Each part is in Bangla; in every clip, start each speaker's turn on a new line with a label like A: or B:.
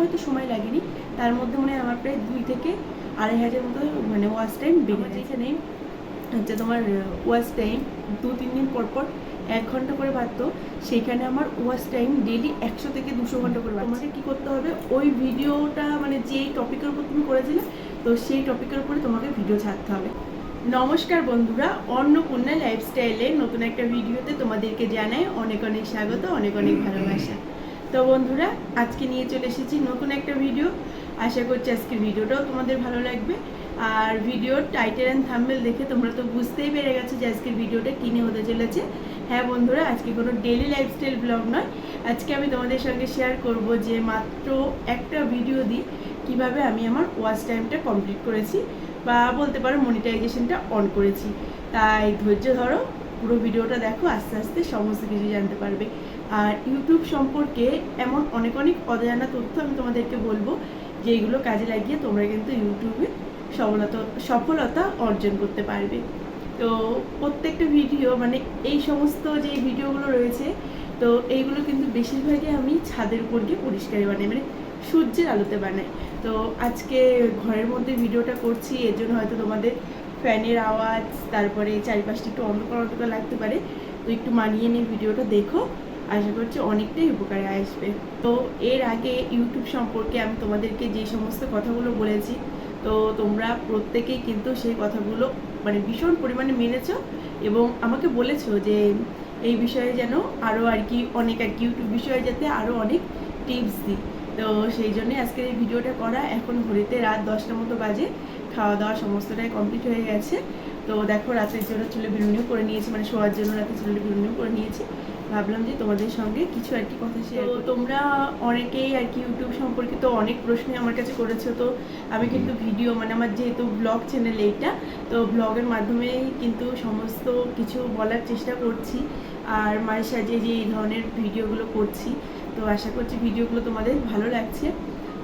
A: হয়তো সময় লাগেনি। তার মধ্যে মনে হয় আমার প্রায় দুই থেকে আড়াই হাজার মতো মানে ওয়াচ টাইম বেড়ে এখানে হচ্ছে তোমার ওয়াচ টাইম দু তিন দিন পর পর এক ঘণ্টা করে বাড়তো। সেইখানে আমার ওয়াচ টাইম ডেলি একশো থেকে দুশো ঘণ্টা করে বাড়ছে। তোমাকে কী করতে হবে? ওই ভিডিওটা মানে যেই টপিকের উপর তুমি করেছিলে তো সেই টপিকের উপরে তোমাকে ভিডিও ছাড়তে হবে। নমস্কার বন্ধুরা অন্নপূর্ণা লাইফস্টাইলের নতুন একটা ভিডিওতে তোমাদেরকে জানাই অনেক অনেক স্বাগত অনেক অনেক ভালোবাসা। তো বন্ধুরা, আজকে নিয়ে চলে এসেছি নতুন একটা ভিডিও আশা করছি আজকের ভিডিওটাও তোমাদের ভালো লাগবে। আর ভিডিওর টাইটেল অ্যান্ড থাম্বেল দেখে তোমরা তো বুঝতেই পেরে গেছো যে আজকের ভিডিওটা কিনে হতে চলেছে। হ্যাঁ বন্ধুরা, আজকে কোনো ডেলি লাইফস্টাইল ব্লগ নয়। আজকে আমি তোমাদের সঙ্গে শেয়ার করব যে মাত্র একটা ভিডিও দিই কীভাবে আমি আমার ওয়াচ টাইমটা কমপ্লিট করেছি বা বলতে পারো মনিটাইজেশনটা অন করেছি। তাই ধৈর্য ধরো, পুরো ভিডিওটা দেখো, আস্তে আস্তে সমস্ত কিছু জানতে পারবে। আর ইউটিউব সম্পর্কে এমন অনেক অনেক অজানা তথ্য আমি তোমাদেরকে বলব যেগুলো কাজে লাগিয়ে তোমরা কিন্তু ইউটিউবে সফলতা সফলতা অর্জন করতে পারবে। তো প্রত্যেকটা ভিডিও মানে এই সমস্ত যে ভিডিওগুলো রয়েছে, তো এইগুলো কিন্তু বেশিরভাগই আমি ছাদের উপর গিয়ে পরিষ্কারে বানাই মানে সূর্যের আলোতে বানাই। তো আজকে ঘরের মধ্যে ভিডিওটা করছি, এর জন্য হয়তো তোমাদের ফ্যানের আওয়াজ, তারপরে চারিপাশটা একটু অন্ধকার অন্ধকার লাগতে পারে। তো একটু মানিয়ে নিয়ে ভিডিওটা দেখো। আশা করছি অনেকটাই উপকারে আসবে। তো এর আগে ইউটিউব সম্পর্কে আমি তোমাদেরকে যে সমস্ত কথাগুলো বলেছি, তো তোমরা প্রত্যেকেই কিন্তু সেই কথাগুলো মানে ভীষণ পরিমাণে মেনেছো এবং আমাকে বলেছ যে এই বিষয়ে যেন আরও আর কি অনেক আর কি ইউটিউব বিষয়ে যাতে আরও অনেক টিপস দিই। তো সেই জন্যে আজকের এই ভিডিওটা করা। এখন ঘড়িতে রাত দশটার মতো বাজে। খাওয়া দাওয়া সমস্তটাই কমপ্লিট হয়ে গেছে। তো দেখো রাতের জন্য চুলে বিরুনিও করে নিয়েছি মানে শোয়ার জন্য রাতে চুলে বিরুনিও করে নিয়েছি। ভাবলাম যে তোমাদের সঙ্গে কিছু আর কি কথা শেয়ার তো তোমরা অনেকেই আর কি ইউটিউব সম্পর্কিত অনেক প্রশ্ন আমার কাছে করেছ তো আমি কিন্তু ভিডিও মানে আমার যেহেতু ব্লগ চ্যানেল এইটা তো ব্লগের মাধ্যমেই কিন্তু সমস্ত কিছু বলার চেষ্টা করছি। আর মায়ের সাজিয়ে যে এই ধরনের ভিডিওগুলো করছি তো আশা করছি ভিডিওগুলো তোমাদের ভালো লাগছে।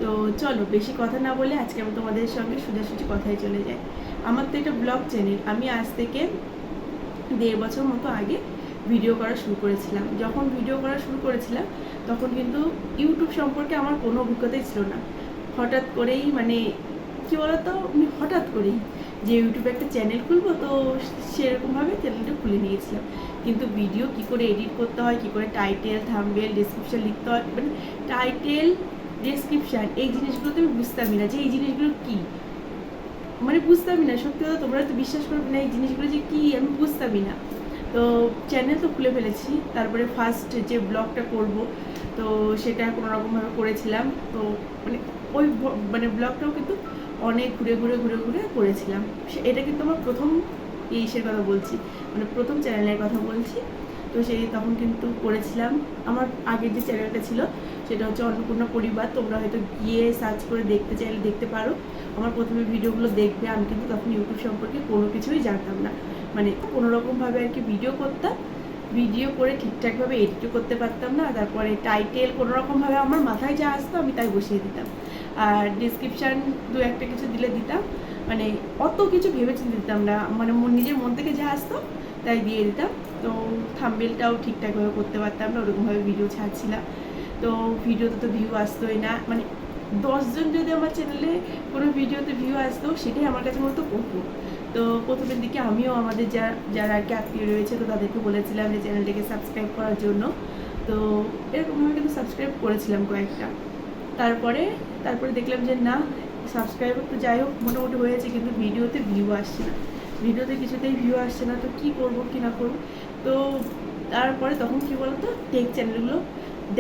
A: তো চলো বেশি কথা না বলে আজকে আমি তোমাদের সঙ্গে সোজাসুজি কথায় চলে যাই। আমার তো এটা ব্লগ চ্যানেল আমি আজ থেকে দেড় বছর মতো আগে ভিডিও করা শুরু করেছিলাম। যখন ভিডিও করা শুরু করেছিলাম, তখন কিন্তু ইউটিউব সম্পর্কে আমার কোনো অভিজ্ঞতাই ছিল না। হঠাৎ করেই মানে কী বলতো? হঠাৎ করেই যে ইউটিউবে একটা চ্যানেল খুলবো, তো সেরকমভাবে চ্যানেলটা খুলে নিয়েছিলাম। কিন্তু ভিডিও কি করে এডিট করতে হয়, কি করে টাইটেল থাম্বেল ডিসক্রিপশান লিখতে হয় মানে টাইটেল ডেসক্রিপশান এই জিনিসগুলো তো আমি বুঝতামই না যে এই জিনিসগুলো কী। মানে বুঝতামই না, সত্যি কথা তোমরা তো বিশ্বাস করবে না, এই জিনিসগুলো যে কী, আমি বুঝতামই না। তো চ্যানেল তো খুলে ফেলেছি। তারপরে ফার্স্ট যে ব্লগটা করব, তো সেটা কোনো রকমভাবে করেছিলাম। তো মানে ওই মানে ব্লগটাও কিন্তু অনেক ঘুরে ঘুরে ঘুরে ঘুরে করেছিলাম। এটা কিন্তু আমার প্রথম ইসের কথা বলছি মানে প্রথম চ্যানেলের কথা বলছি। তো সেই তখন কিন্তু করেছিলাম। আমার আগের যে চ্যানেলটা ছিল, সেটা হচ্ছে অন্নপূর্ণা পরিবার। তোমরা হয়তো গিয়ে সার্চ করে দেখতে চাইলে দেখতে পারো। আমার প্রথমে ভিডিওগুলো দেখবে। আমি কিন্তু তখন ইউটিউব সম্পর্কে কোনো কিছুই জানতাম না। মানে কোনো রকমভাবে আর কি ভিডিও করতাম ভিডিও করে ঠিকঠাকভাবে এডিটও করতে পারতাম না, তারপরে টাইটেল কোনো রকমভাবে আমার মাথায় যা আসতো আমি তাই বসিয়ে দিতাম। আর ডিসক্রিপশান দু একটা কিছু দিলে দিতাম মানে অত কিছু ভেবে চিন্তে দিতাম না মানে নিজের মন থেকে যা আসতো তাই দিয়ে দিতাম। তো থাম্বেলটাও ঠিকঠাকভাবে করতে পারতাম না, ওরকমভাবে ভিডিও ছাড়ছিলাম। তো ভিডিওতে তো ভিউ আসতোই না মানে দশজন যদি আমার চ্যানেলে কোনো ভিডিওতে ভিউ আসতো, সেটাই আমার কাছে মতো কত তো প্রথমের দিকে আমিও আমাদের যা, যারা আর কি আত্মীয় রয়েছে, তো তাদেরকে বলেছিলাম যে চ্যানেলটাকে সাবস্ক্রাইব করার জন্য। তো এরকমভাবে কিন্তু সাবস্ক্রাইব করেছিলাম কয়েকটা। তারপরে তারপরে দেখলাম যে না সাবস্ক্রাইব তো যাই হোক, মোটামুটি হয়েছে, কিন্তু ভিডিওতে ভিউ আসছে না। ভিডিওতে কিছুতেই ভিউ আসছে না, তো কী করব, কি না করব? তো তারপরে তখন কি বলতো টেক চ্যানেলগুলো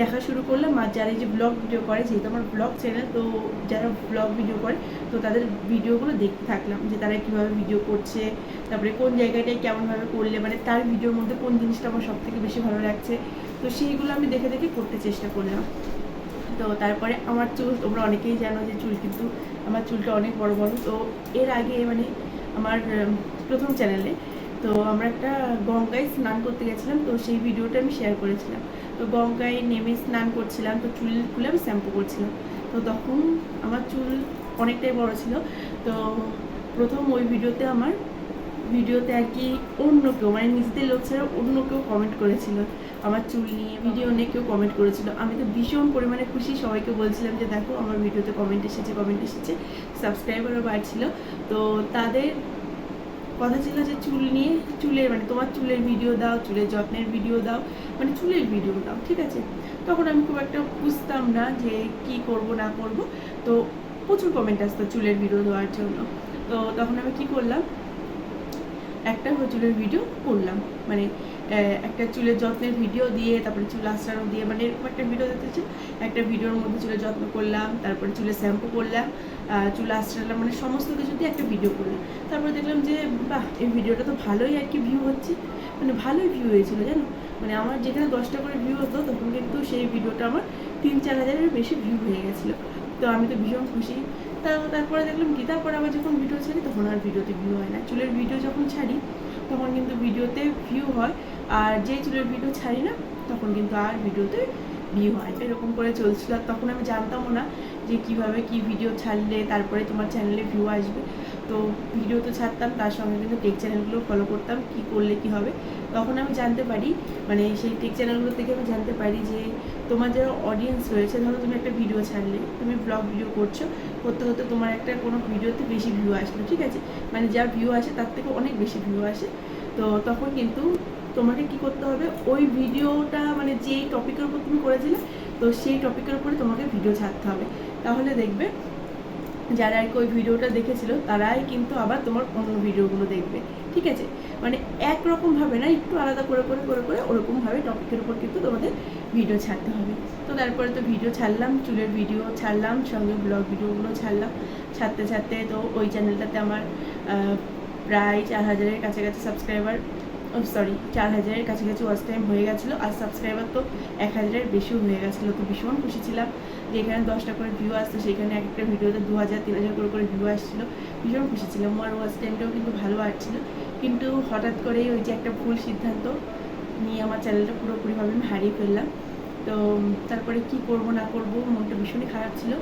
A: দেখা শুরু করলাম আর যারা এই যে ব্লগ ভিডিও করে, যেহেতু আমার ব্লগ চ্যানেল তো যারা ব্লগ ভিডিও করে, তো তাদের ভিডিওগুলো দেখতে থাকলাম যে তারা কীভাবে ভিডিও করছে, তারপরে কোন জায়গাটায় কেমনভাবে করলে মানে তার ভিডিওর মধ্যে কোন জিনিসটা আমার সব থেকে বেশি ভালো লাগছে, তো সেইগুলো আমি দেখে দেখে করতে চেষ্টা করলাম। তো তারপরে আমার চুল, তোমরা অনেকেই জানো যে চুল কিন্তু আমার চুলটা অনেক বড় বড়, তো এর আগে মানে আমার প্রথম চ্যানেলে তো আমরা একটা গঙ্গায় স্নান করতে গেছিলাম, তো সেই ভিডিওটা আমি শেয়ার করেছিলাম। তো গঙ্গায় নেমে স্নান করছিলাম, তো চুল খুলে আমি শ্যাম্পু করছিলাম। তো তখন আমার চুল অনেকটাই বড় ছিল। তো প্রথম ওই ভিডিওতে আমার, ভিডিওতে আর কি অন্য কেউ মানে নিজেদের লোক ছাড়া অন্য কেউ কমেন্ট করেছিল আমার চুল নিয়ে ভিডিও নিয়ে কেউ কমেন্ট করেছিল। আমি তো ভীষণ পরিমাণে খুশি, সবাইকে বলছিলাম যে, দেখো, আমার ভিডিওতে কমেন্ট এসেছে কমেন্ট এসেছে সাবস্ক্রাইবারও বাড়ছিল। তো তাদের কথা ছিল যে চুল নিয়ে, চুলের মানে তোমার চুলের ভিডিও দাও, চুলের যত্নের ভিডিও দাও মানে চুলের ভিডিও দাও, ঠিক আছে? তখন আমি খুব একটা বুঝতাম না যে কি করব, না করব। তো প্রচুর কমেন্ট আসতো চুলের ভিডিও দেওয়ার জন্য। তো তখন আমি কি করলাম? একটা চুলের ভিডিও করলাম। মানে একটা চুলের যত্নের ভিডিও দিয়ে, তারপরে চুল আঁচড়ানো দিয়ে মানে এরকম একটা ভিডিও দিতেছি একটা ভিডিওর মধ্যে চুলের যত্ন করলাম, তারপরে চুলে শ্যাম্পু করলাম চুল আঁচড়ালাম মানে সমস্ত কিছু দিয়ে একটা ভিডিও করলাম। তারপরে দেখলাম যে, বাহ, এই ভিডিওটা তো ভালোই আর কি ভিউ হচ্ছে। মানে ভালোই ভিউ হয়েছিল, জানো? মানে আমার যেখানে দশটা করে ভিউ হতো, তখন কিন্তু সেই ভিডিওটা আমার তিন চার হাজারের বেশি ভিউ হয়ে গেছিল। তো আমি তো ভীষণ খুশি। তা তারপরে দেখলাম কি? তারপরে আবার যখন ভিডিও ছাড়ি, তখন আর ভিডিওতে ভিউ হয় না। চুলের ভিডিও যখন ছাড়ি, তখন কিন্তু ভিডিওতে ভিউ হয়। আর যেই চুলের ভিডিও ছাড়ি না, তখন কিন্তু আর ভিডিওতে ভিউ হয় এরকম করে চলছিল আর তখন আমি জানতামও না যে কীভাবে কি ভিডিও ছাড়লে তারপরে তোমার চ্যানেলে ভিউ আসবে। তো ভিডিও তো ছাড়তাম, তার সঙ্গে কিন্তু টেক চ্যানেলগুলো ফলো করতাম, কি করলে কি হবে। তখন আমি জানতে পারি মানে সেই টেক চ্যানেলগুলো থেকে আমি জানতে পারি যে তোমার যারা অডিয়েন্স রয়েছে, ধরো তুমি একটা ভিডিও ছাড়লে, তুমি ব্লগ ভিডিও করছ, করতে করতে তোমার একটা কোনো ভিডিওতে বেশি ভিউ আসলো, ঠিক আছে? মানে যা ভিউ আসে, তার থেকে অনেক বেশি ভিউ আসে। তো তখন কিন্তু তোমাকে কি করতে হবে? ওই ভিডিওটা মানে যেই টপিকের উপর তুমি করেছিলে, তো সেই টপিকের উপরে তোমাকে ভিডিও ছাড়তে হবে। তাহলে দেখবে, যারা আর কি ওই ভিডিওটা দেখেছিল, তারাই কিন্তু আবার তোমার অন্য ভিডিওগুলো দেখবে। ঠিক আছে? মানে একরকমভাবে না, একটু আলাদা করে করে করে করে ওরকমভাবে টপিকের উপর কিন্তু তোমাদের ভিডিও ছাড়তে হবে। তো তারপরে তো ভিডিও ছাড়লাম, চুলের ভিডিও ছাড়লাম, সঙ্গে ব্লগ ভিডিওগুলো ছাড়লাম। ছাড়তে ছাড়তে তো ওই চ্যানেলটাতে আমার প্রায় চার হাজারের কাছাকাছি সাবস্ক্রাইবার সরি চার হাজারের কাছাকাছি ওয়াচ টাইম হয়ে গেছিল আর সাবস্ক্রাইবার তো এক হাজারের বেশিও হয়ে গেছিল। তো ভীষণ খুশি ছিলাম যে এখানে দশটা করে ভিউ আসতো সেখানে একটা ভিডিওতে দু হাজার তিন হাজার করে করে ভিউ আসছিল। ভীষণ খুশি ছিলাম। আর ওয়াচ টাইমটাও কিন্তু ভালো আসছিল। কিন্তু হঠাৎ করেই ওই যে একটা ভুল সিদ্ধান্ত নিয়ে আমার চ্যানেলটা পুরোপুরিভাবে আমি হারিয়ে ফেললাম। তো তারপরে কি করব, না করব, মনটা ভীষণই খারাপ ছিল।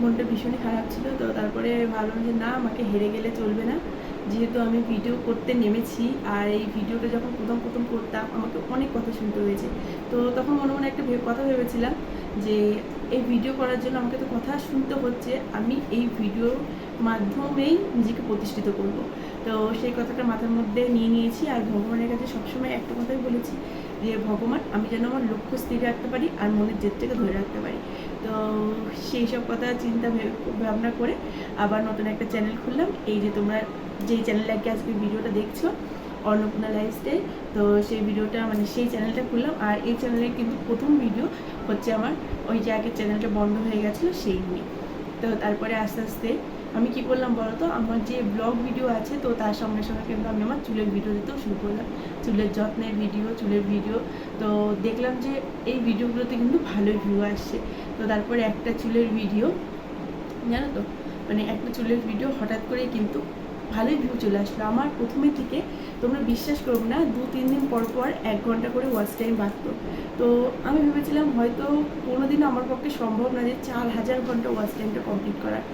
A: মনটা ভীষণই খারাপ ছিল। তো তারপরে ভাবলাম যে না, আমাকে হেরে গেলে চলবে না। যেহেতু আমি ভিডিও করতে নেমেছি আর এই ভিডিওটা যখন প্রথম প্রথম করতাম, আমাকে অনেক কথা শুনতে হয়েছে। তো তখন মনে মনে একটা কথা ভেবেছিলাম যে এই ভিডিও করার জন্য আমাকে তো কথা শুনতে হচ্ছে, আমি এই ভিডিওর মাধ্যমেই নিজেকে প্রতিষ্ঠিত করব। তো সেই কথাটা মাথার মধ্যে নিয়ে নিয়েছি আর ভগবানের কাছে সবসময় একটা কথাই বলেছি যে, ভগবান, আমি যেন আমার লক্ষ্য স্থির রাখতে পারি আর মনের জেদটাকে ধরে রাখতে পারি। তো সেই সব কথা চিন্তা ভেবে- ভাবনা করে আবার নতুন একটা চ্যানেল খুললাম, এই যে তোমরা যেই চ্যানেলে আজকে আজকে ভিডিওটা দেখছ অন্নপূর্ণা লাইফস্টাইল তো সেই ভিডিওটা মানে সেই চ্যানেলটা খুললাম। আর এই চ্যানেলের কিন্তু প্রথম ভিডিও হচ্ছে আমার, ওই যে আগের চ্যানেলটা বন্ধ হয়ে গেছিল সেই নিয়ে। তো তারপরে আস্তে আস্তে আমি কি করলাম বলো তো আমার যে ব্লগ ভিডিও আছে, তো তার সঙ্গে সঙ্গে কিন্তু আমি আমার চুলের ভিডিও দিতেও শুরু করলাম। চুলের যত্নের ভিডিও, চুলের ভিডিও। তো দেখলাম যে এই ভিডিওগুলোতে কিন্তু ভালোই ভিউ আসছে। তো তারপরে একটা চুলের ভিডিও, জানো তো? মানে একটা চুলের ভিডিও হঠাৎ করে কিন্তু ভালোই ভিউ চলে আসলো। আমার প্রথমে থেকে তোমরা বিশ্বাস করবে না, দু, তিন দিন পর পর এক ঘণ্টা করে ওয়াচ টাইম বাড়তো। তো আমি ভেবেছিলাম হয়তো কোনোদিনও আমার পক্ষে সম্ভব না যে চার হাজার ঘণ্টা ওয়াচ টাইমটা কমপ্লিট করার।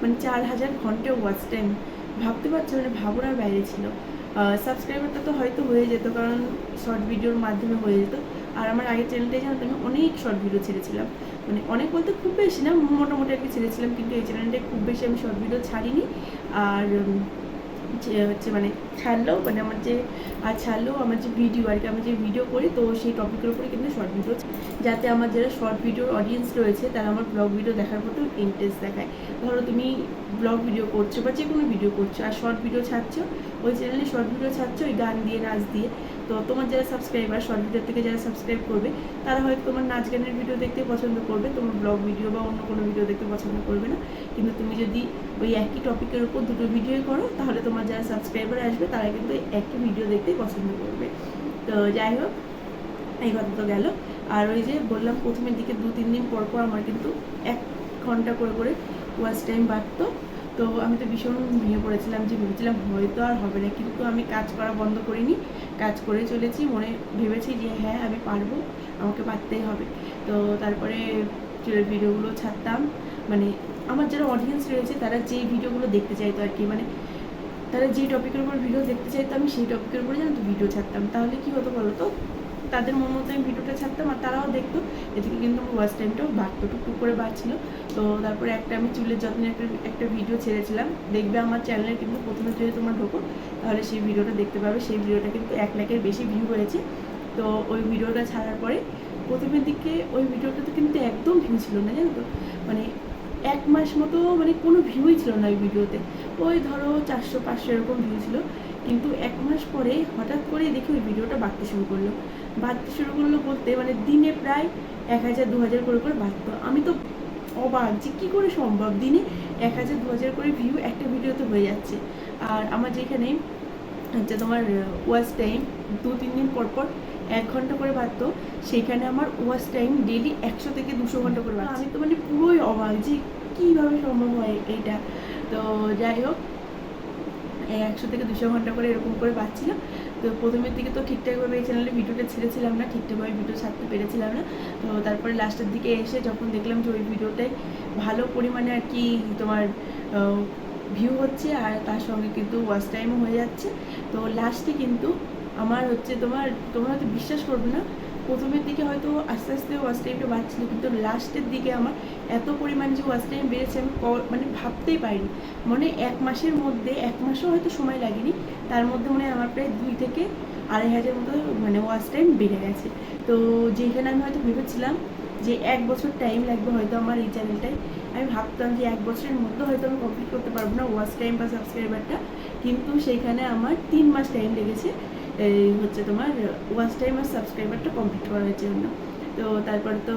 A: মানে চার হাজার ঘণ্টা ওয়াচ টাইম ভাবতে পারছ মানে ভাবনার বাইরে ছিল। সাবস্ক্রাইবারটা তো হয়তো হয়ে যেত, কারণ শর্ট ভিডিওর মাধ্যমে হয়ে যেত। আর আমার আগের চ্যানেলটাই জানো তো আমি অনেক শর্ট ভিডিও ছেড়েছিলাম। মানে অনেক বলতে খুব বেশি না, মোটামুটি আর কি ছেড়েছিলাম, কিন্তু এই চ্যানেলটায় খুব বেশি আমি শর্ট ভিডিও ছাড়িনি। আর যে হচ্ছে মানে ছাড়লেও মানে আমার যে, আর ছাড়লেও আমার যে ভিডিও আর কি আমি যে ভিডিও করি, তো সেই টপিকের উপরে কিন্তু শর্ট ভিডিও যাতে আমার যারা শর্ট ভিডিওর অডিয়েন্স রয়েছে, তারা আমার ব্লগ ভিডিও দেখার প্রতি ইন্টারেস্ট দেখায়। ধরো তুমি ব্লগ ভিডিও করছ বা যে কোনো ভিডিও করছ, আর শর্ট ভিডিও ছাড়ছো, ওই চ্যানেলে শর্ট ভিডিও ছাড়ছো, ওই গান দিয়ে, নাচ দিয়ে। তো তোমার যারা সাবস্ক্রাইবার শর্ট ভিডিও থেকে যারা সাবস্ক্রাইব করবে, তারা হয়তো তোমার নাচ গানের ভিডিও দেখতে পছন্দ করবে, তোমার ব্লগ ভিডিও বা অন্য কোনো ভিডিও দেখতে পছন্দ করবে না। কিন্তু তুমি যদি ওই একই টপিকের উপর দুটো ভিডিও করো, তাহলে তোমার যারা সাবস্ক্রাইবার আসবে, তারা কিন্তু একই ভিডিও দেখতেই পছন্দ করবে। তো যাই হোক, এই কথা তো গেল। আর ওই যে বললাম, প্রথমের দিকে দু তিন দিন পর পর আমার কিন্তু এক ঘণ্টা করে করে ওয়াচ টাইম বাড়তো। তো আমি তো ভীষণ ভেঙে পড়েছিলাম যে ভেবেছিলাম হয়তো আর হবে না, কিন্তু আমি কাজ করা বন্ধ করিনি। কাজ করে চলেছি, মনে ভেবেছি যে হ্যাঁ আমি পারব, আমাকে পারতেই হবে। তো তারপরে চুলের ভিডিওগুলো ছাড়তাম মানে আমার যারা অডিয়েন্স রয়েছে, তারা যে ভিডিওগুলো দেখতে চাইতো আর কি মানে তারা যে টপিকের উপর ভিডিও দেখতে চাইতো, আমি সেই টপিকের উপরে তো ভিডিও ছাড়তাম। তাহলে কি হতো বলো তো তাদের মন মতো আমি ভিডিওটা ছাড়তাম আর তারাও দেখতো। এদিকে কিন্তু ওয়াচ টাইমটাও বাড়তো টুকটুক করে বাড়ছিল। তো তারপরে একটা আমি চুলের যত্নের একটা একটা ভিডিও ছেড়েছিলাম। দেখবে আমার চ্যানেলে কিন্তু প্রথমে যদি তোমরা ঢোকো, তাহলে সেই ভিডিওটা দেখতে পাবে। সেই ভিডিওটা কিন্তু এক লাখের বেশি ভিউ হয়েছে তো ওই ভিডিওটা ছাড়ার পরে প্রথমের দিকে ওই ভিডিওটাতে কিন্তু একদম ভিউ ছিল না, জানো তো? মানে এক মাস মতো মানে কোনো ভিউই ছিল না ওই ভিডিওতে। ওই ধরো চারশো, পাঁচশো এরকম ভিউ ছিল। কিন্তু এক মাস পরে হঠাৎ করে দেখি ওই ভিডিওটা বাড়তে শুরু করল। বাড়তে শুরু করল বলতে মানে দিনে প্রায় এক হাজার দু হাজার করে করে বাড়তো। আমি তো অবাক যে কী করে সম্ভব? দিনে এক হাজার দু হাজার করে ভিউ একটা ভিডিওতে হয়ে যাচ্ছে। আর আমার যেখানে হচ্ছে তোমার ওয়াচ টাইম দু তিন দিন পর পর এক ঘণ্টা করে বাড়তো সেইখানে আমার ওয়াচ টাইম ডেলি একশো থেকে দুশো ঘণ্টা করে বাড়ছে। আমি তো মানে পুরোই অবাক যে কীভাবে সম্ভব হয় এইটা। তো যাই হোক একশো থেকে দুশো ঘণ্টা করে এরকম করে পাচ্ছিলাম। তো প্রথমের দিকে তো ঠিকঠাকভাবে এই চ্যানেলে ভিডিওটা ছেড়েছিলাম না ঠিকঠাকভাবে ভিডিও ছাড়তে পেরেছিলাম না। তো তারপরে লাস্টের দিকে এসে যখন দেখলাম যে ওই ভিডিওটায় ভালো পরিমাণে আর কি তোমার ভিউ হচ্ছে আর তার সঙ্গে কিন্তু ওয়াচ টাইমও হয়ে যাচ্ছে। তো লাস্টে কিন্তু আমার হচ্ছে তোমার, তোমরা হয়তো বিশ্বাস করবে না প্রথমের দিকে হয়তো আস্তে আস্তে ওয়াচ টাইমটা বাড়ছিল, কিন্তু লাস্টের দিকে আমার এত পরিমাণ যে ওয়াচ টাইম বেড়েছে আমি মানে ভাবতেই পারিনি। মানে এক মাসের মধ্যে, এক মাসও হয়তো সময় লাগেনি, তার মধ্যে মানে আমার প্রায় দুই থেকে আড়াই হাজার মতো মানে ওয়াচ টাইম বেড়ে গেছে। তো যেখানে আমি হয়তো ভেবেছিলাম যে এক বছর টাইম লাগবে হয়তো আমার এই চ্যানেলটায় আমি ভাবতাম যে এক বছরের মধ্যে হয়তো আমি কমপ্লিট করতে পারব না ওয়াচ টাইম বা সাবস্ক্রাইবারটা কিন্তু সেইখানে আমার তিন মাস টাইম লেগেছে। এই হচ্ছে তোমার ওয়াচ টাইম আর সাবস্ক্রাইবারটা কমপ্লিট করার জন্য তো তারপরে তো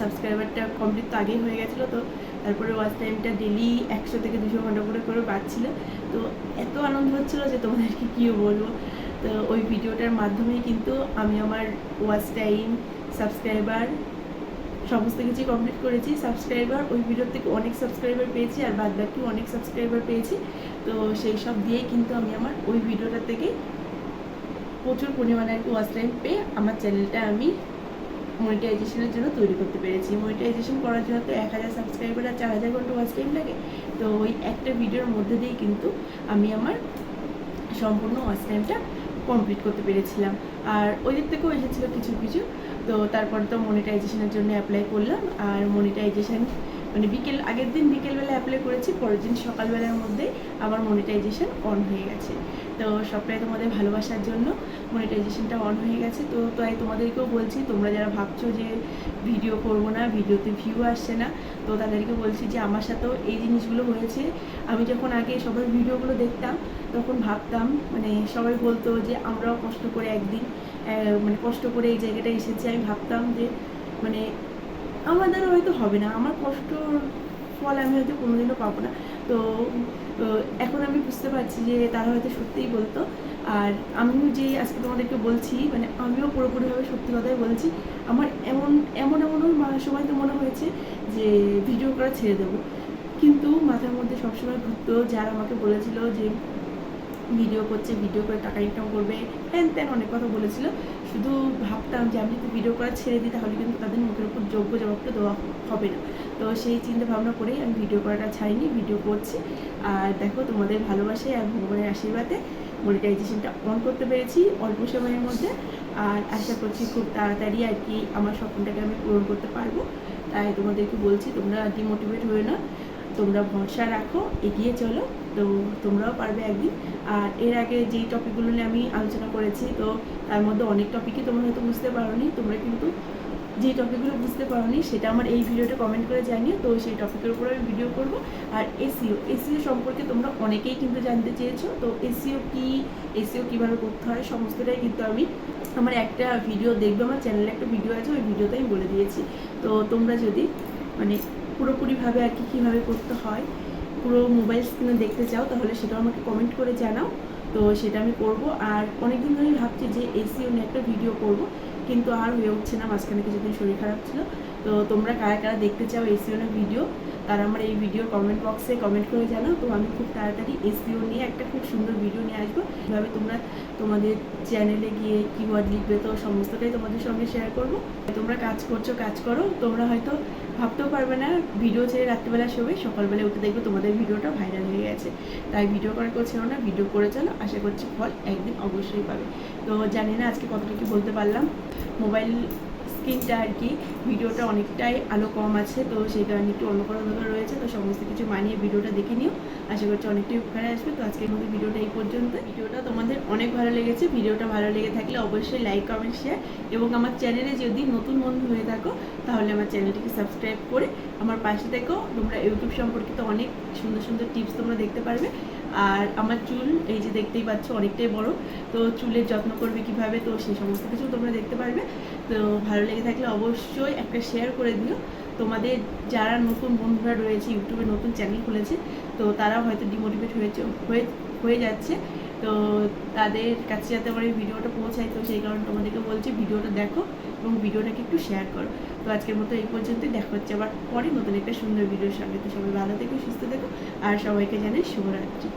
A: সাবস্ক্রাইবারটা কমপ্লিট তো আগেই হয়ে গেছিল তো, তারপরে ওয়াচ টাইমটা ডেলি একশো থেকে দুশো ঘণ্টা করে করে বাড়ছিল। তো এত আনন্দ হচ্ছিল যে তোমাদেরকে কী বলব? তো ওই ভিডিওটার মাধ্যমেই কিন্তু আমি আমার ওয়াচ টাইম সাবস্ক্রাইবার সমস্ত কিছু কমপ্লিট করেছি। সাবস্ক্রাইবার ওই ভিডিওর থেকে অনেক সাবস্ক্রাইবার পেয়েছি আর বাদ বাকি অনেক সাবস্ক্রাইবার পেয়েছি। তো সেই সব দিয়েই কিন্তু আমি আমার ওই ভিডিওটা থেকে প্রচুর পরিমাণে আর কি ওয়াচ টাইম পেয়ে আমার চ্যানেলটা আমি মনিটাইজেশনের জন্য তৈরি করতে পেরেছি। মনিটাইজেশন করার জন্য তো এক হাজার সাবস্ক্রাইবার আর চার হাজার ঘণ্টা ওয়াচ টাইম লাগে। তো ওই একটা ভিডিওর মধ্যে দিয়েই কিন্তু আমি আমার সম্পূর্ণ ওয়াচ টাইমটা কমপ্লিট করতে পেরেছিলাম। আর ওই দিক থেকেও এসেছিল কিছু কিছু। তো তারপর তো মনিটাইজেশনের জন্য অ্যাপ্লাই করলাম। আর মনিটাইজেশন মানে বিকেল, আগের দিন বিকেলবেলা অ্যাপ্লাই করেছি, পরের দিন সকালবেলার মধ্যে আবার মনিটাইজেশন অন হয়ে গেছে। তো সবটাই তোমাদের ভালোবাসার জন্য মনিটাইজেশনটা অন হয়ে গেছে। তো তাই তোমাদেরকেও বলছি, তোমরা যারা ভাবছ যে ভিডিও করব না ভিডিওতে ভিউ আসছে না, তো তাদেরকে বলছি যে আমার সাথেও এই জিনিসগুলো হয়েছে। আমি যখন আগে সবার ভিডিওগুলো দেখতাম, তখন ভাবতাম মানে সবাই বলতো যে আমরাও কষ্ট করে একদিন মানে কষ্ট করে এই জায়গাটায় এসেছি। আমি ভাবতাম যে মানে আমার দ্বারা হয়তো হবে না। আমার কষ্টর ফল আমি হয়তো কোনোদিনও পাবো না। তো এখন আমি বুঝতে পারছি যে তারা হয়তো সত্যিই বলতো। আর আমিও যে আজকে তোমাদেরকে বলছি মানে আমিও পুরোপুরিভাবে সত্যি কথাই বলছি, আমার এমন এমন, এমনও সময় তো মনে হয়েছে যে ভিডিও করা ছেড়ে দেবো। কিন্তু মাথার মধ্যে সবসময় ঘুরতো, যারা আমাকে বলেছিল যে ভিডিও করছে ভিডিও করে টাকা ইনকাম করবে, হ্যান ত্যান অনেক কথা বলেছিল। শুধু ভাবতাম যে আমি যদি ভিডিও করা ছেড়ে দিই, তাহলে কিন্তু তাদের মুখের উপর যোগ্য জবাবটা দেওয়া হবে না। তো সেই চিন্তা ভাবনা করেই আমি ভিডিও করাটা ছাড়িনি ভিডিও করছি। আর দেখো, তোমাদের ভালোবাসায় আর ভগবানের আশীর্বাদে মনিটাইজেশনটা অন করতে পেরেছি অল্প সময়ের মধ্যে। আর আশা করছি খুব তাড়াতাড়ি আর কি আমার স্বপ্নটাকে আমি পূরণ করতে পারব। তাই তোমাদেরকে বলছি, তোমরা ডিমোটিভেট হয়ে না তোমরা ভরসা রাখো, এগিয়ে চলো। তো তোমরাও পারবে একদিন। আর এর আগে যেই টপিকগুলো নিয়ে আমি আলোচনা করেছি, তো তার মধ্যে অনেক টপিকই তোমরা হয়তো বুঝতে পারোনি। তোমরা কিন্তু যে টপিকগুলো বুঝতে পারোনি, সেটা আমার এই ভিডিওটা কমেন্ট করে জানিও। তো সেই টপিকের উপর আমি ভিডিও করব। আর এসিও এসিও সম্পর্কে তোমরা অনেকেই কিন্তু জানতে চেয়েছো। তো এসিও কি এসিও কীভাবে করতে হয়, সমস্তটাই কিন্তু আমি আমার একটা ভিডিও দেখবে, আমার চ্যানেলে একটা ভিডিও আছে, ওই ভিডিওতে আমি বলে দিয়েছি। তো তোমরা যদি মানে পুরোপুরিভাবে আর কি কীভাবে করতে হয়, পুরো মোবাইল স্ক্রিনে দেখতে চাও, তাহলে সেটাও আমাকে কমেন্ট করে জানাও। তো সেটা আমি করব। আর অনেকদিন ধরেই ভাবছি যে এসিও নিয়ে একটা ভিডিও করব, কিন্তু আর হয়ে উঠছে না, মাঝখানে কিছুদিন শরীর খারাপ ছিল। তো তোমরা কারা কারা দেখতে চাও এসিওনের ভিডিও, তারা আমার এই ভিডিও কমেন্ট বক্সে কমেন্ট করে জানাও। তো আমি খুব তাড়াতাড়ি এসিও নিয়ে একটা খুব সুন্দর ভিডিও নিয়ে আসব। এভাবে তোমরা তোমাদের চ্যানেলে গিয়ে কিওয়ার্ড লিখবে তো সমস্তটাই তোমাদের সঙ্গে শেয়ার করব। তোমরা কাজ করছ, কাজ করো। তোমরা হয়তো ভাবতেও পারবে না ভিডিও ছেড়ে রাত্রিবেলা শোবে। সকালবেলা উঠে দেখবে তোমাদের ভিডিওটা ভাইরাল হয়ে গেছে। তাই ভিডিও করার কেউ ছিল না ভিডিও করে চলো। আশা করছি ফল একদিন অবশ্যই পাবে। তো জানি না আজকে কতটা কি বলতে পারলাম। মোবাইল স্ক্রিনটা আর কি, ভিডিওটা অনেকটাই আলো কম আছে, তো সেই কারণে একটু কোনো ব্যাপার রয়েছে, তো সমস্ত কিছু মানিয়ে ভিডিওটা দেখে নিও। আশা করছি অনেকটাই উপকারে আসবে, তো আজকের মধ্যে ভিডিওটা এই পর্যন্ত। ভিডিওটা তোমাদের অনেক ভালো লেগেছে, ভিডিওটা ভালো লেগে থাকলে অবশ্যই লাইক কমেন্ট শেয়ার এবং আমার চ্যানেলে যদি নতুন বন্ধু হয়ে থাকো, তাহলে আমার চ্যানেলটিকে সাবস্ক্রাইব করে আমার পাশে থেকেও তোমরা ইউটিউব সম্পর্কিত অনেক সুন্দর সুন্দর টিপস তোমরা দেখতে পারবে। আর আমার চুল, এই যে দেখতেই পাচ্ছ অনেকটাই বড়, তো চুলের যত্ন করবে কীভাবে, তো সেই সমস্ত কিছু তোমরা দেখতে পারবে। তো ভালো লেগে থাকলে অবশ্যই একটা শেয়ার করে দিও। তোমাদের যারা নতুন বন্ধুরা রয়েছে ইউটিউবে নতুন চ্যানেল খুলেছে, তো তারা হয়তো ডিমোটিভেট হয়েছে, হয়ে যাচ্ছে। তো তাদের কাছে যাতে আমার এই ভিডিওটা পৌঁছায়, তো সেই কারণে তোমাদেরকে বলছি, ভিডিওটা দেখো এবং ভিডিওটাকে একটু শেয়ার করো। তো আজকের মতো এই পর্যন্তই। দেখা হচ্ছে আবার পরে নতুন একটা সুন্দর ভিডিওর সঙ্গে। তো সবাই ভালো থেকো, সুস্থ থেকো, আর সবাইকে জানাই শুভরাত্রি।